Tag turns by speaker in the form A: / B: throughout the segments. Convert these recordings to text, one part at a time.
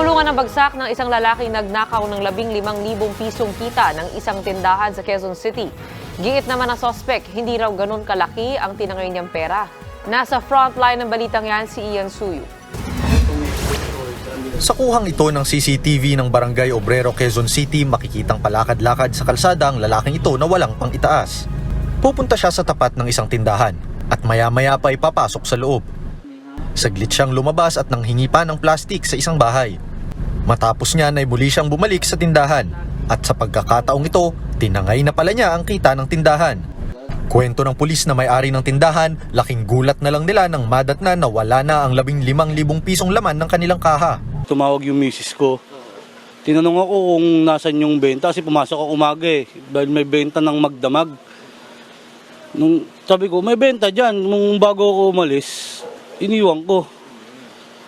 A: Nakulungan ng bagsak ng isang lalaking nagnakaw ng 15,000 pisong kita ng isang tindahan sa Quezon City. Giit naman ng sospek, hindi raw ganun kalaki ang tinangay niyang pera. Nasa frontline ng balitang yan si Ian Suyu.
B: Sa kuhang ito ng CCTV ng Barangay Obrero, Quezon City, makikitang palakad-lakad sa kalsada ang lalaking ito na walang pang itaas. Pupunta siya sa tapat ng isang tindahan at maya-maya pa ipapasok sa loob. Saglit siyang lumabas at nanghingi pa ng plastik sa isang bahay. Matapos niya ay muli siyang bumalik sa tindahan at sa pagkakataong ito, tinangay na pala niya ang kita ng tindahan. Kwento ng pulis na may-ari ng tindahan, laking gulat na lang nila nang madatna na wala na ang 15,000 pisong laman ng kanilang kaha.
C: tumawag yung misis ko. Tinanong ako kung nasan yung benta kasi pumasok ako umaga eh. Dahil may benta ng magdamag. Nung sabi ko, may benta dyan. Nung bago ako umalis, iniwan ko.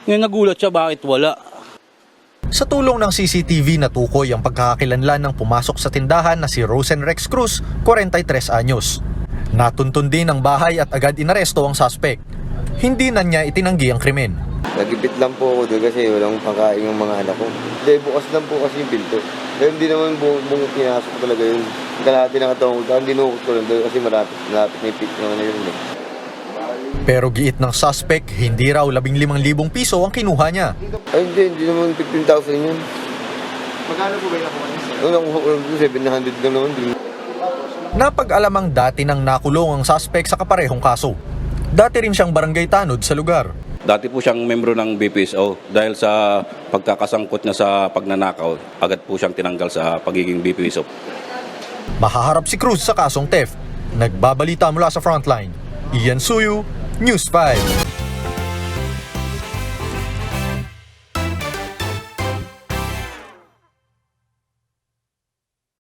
C: Ngayon nagulat siya bakit wala.
B: Sa tulong ng CCTV natukoy ang pagkakakilanlan ng pumasok sa tindahan na si Rosen Rex Cruz, 43 anyos. Natuntun din ang bahay at agad inaresto ang suspect. Hindi na niya itinanggi ang krimen.
D: Nagipit lang po ako doon kasi walang pangkain yung mga anak ko. Hindi, bukas lang po kasi yung pinto. Kaya hindi naman buong, buong pinasok talaga yun. Kalahati ng katawan ko, hindi nukot ko lang doon kasi marapit, malapit na yung pit naman na yun. Eh.
B: Pero giit ng suspect, hindi raw 15,000 piso ang kinuha niya.
D: Ay hindi, hindi naman 15,000 yun. Magkano po ba yung nakuha niya? Ano, nakuha 700 lang naman. Di-
B: Napag-alamang dati nang nakulong ang suspect sa kaparehong kaso. Dati rin siyang barangay tanod sa lugar.
E: Dati po siyang membro ng BPSO dahil sa pagkakasangkot niya sa pagnanakaw, agad po siyang tinanggal sa pagiging BPSO.
B: Mahaharap si Cruz sa kasong theft. Nagbabalita mula sa frontline. Ian Suyu, News 5.